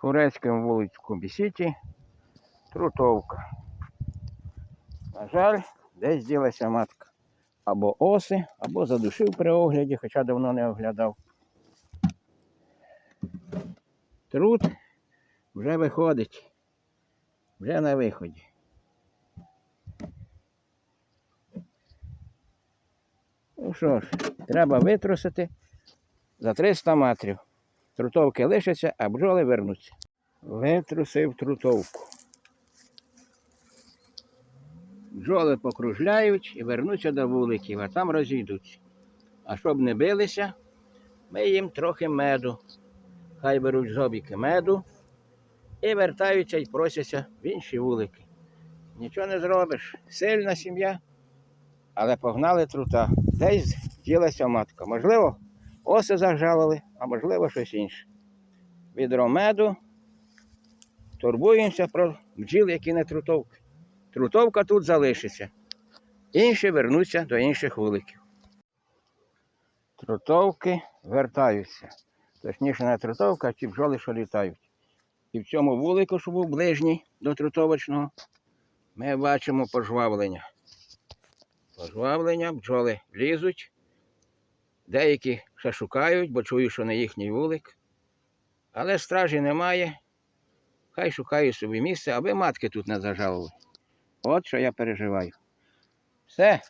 турецькому вулицю Бісіті, Трутовка. На жаль, десь ділася матка. Або оси, або задушив при огляді, хоча давно не оглядав. Трут вже виходить. Вже на виході. Ну що ж, треба витрусити за 300 метрів. Трутовки лишаться, а бджоли вернуться. Витрусив трутовку. Бджоли покружляють і вернуться до вуликів, а там розійдуться. А щоб не билися, ми їм трохи меду. Хай беруть зобіки меду і вертаються і просяться в інші вулики. Нічого не зробиш. Сильна сім'я, але погнали трута. Десь ділася матка. Можливо, оси зажалили, а можливо щось інше. Відро меду. Турбуємося про бджіл, які не трутовки. Трутовка тут залишиться. Інші вернуться до інших вуликів. Трутовки вертаються. Точніше, не трутовка, а ті бджоли, що літають. І в цьому вулику, що був ближній до трутовочного, ми бачимо пожвавлення. Пожвавлення, бджоли лізуть. Деякі ще шукають, бо чую, що не їхній вулик. Але стражі немає. Хай шукають собі місце, аби матки тут не зажалили. От що я переживаю. Все,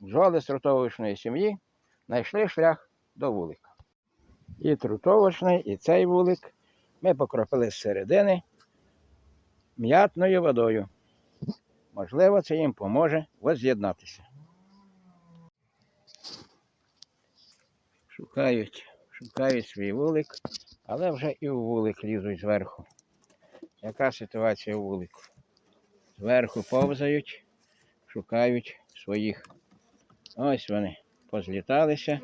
бджоли з трутовочної сім'ї знайшли шлях до вулика. І трутовочний, і цей вулик ми покропили з середини м'ятною водою. Можливо, це їм поможе воз'єднатися. Шукають, шукають свій вулик, але вже і у вулик лізуть зверху. Яка ситуація у вулику? Зверху повзають, шукають своїх. Ось вони позліталися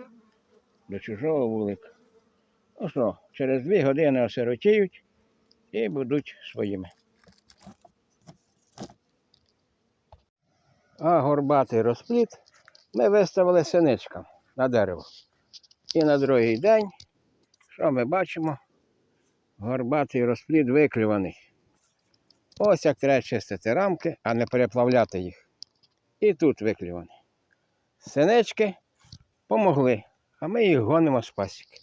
до чужого вулика. Ну що, через дві години осиротіють і будуть своїми. А горбатий розпліт ми виставили синичкам на дерево. І на другий день, що ми бачимо, горбатий розплід виклюваний. Ось як треба чистити рамки, а не переплавляти їх. І тут виклюваний. Синички помогли, а ми їх гонимо з пасіки.